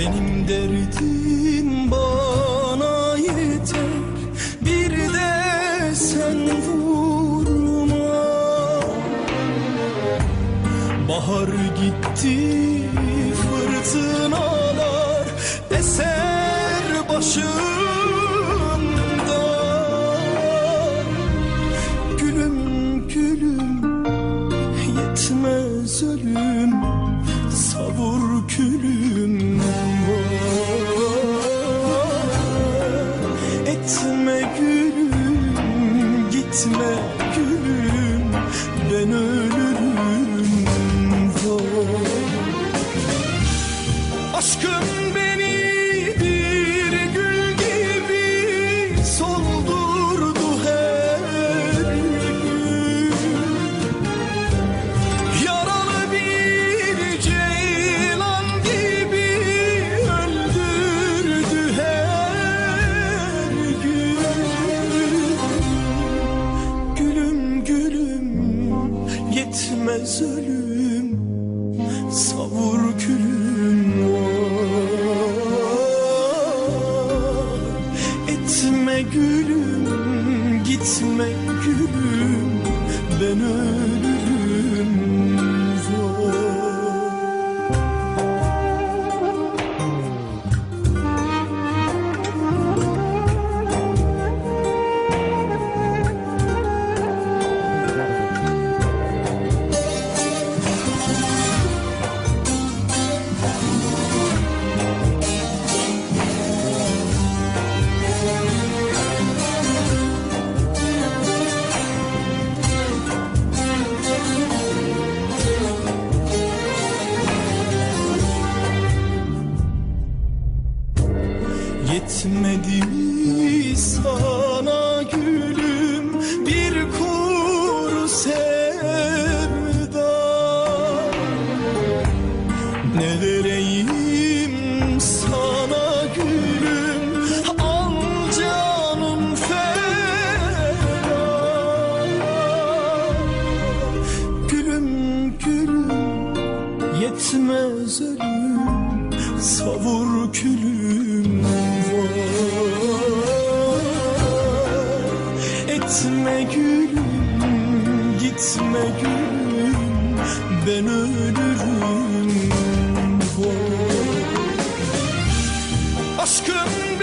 Benim derdim bana yeter. Bir de sen vurma. Bahar gitti fırtınalar Eser başımda Gülüm gülüm yetmez ölüm. Savur külüm. Etme gülüm gitme yetmez ölüm savur külüm Etme gülüm gitme gülüm ben ölürüm Yetmedi mi sana gülüm bir kuru sevda. Ne vereyim sana gülüm al canım feda. Gülüm gülüm yetmez ölüm savur külüm Etme gülüm gitme gülüm ben ölürüm. Var Aşkın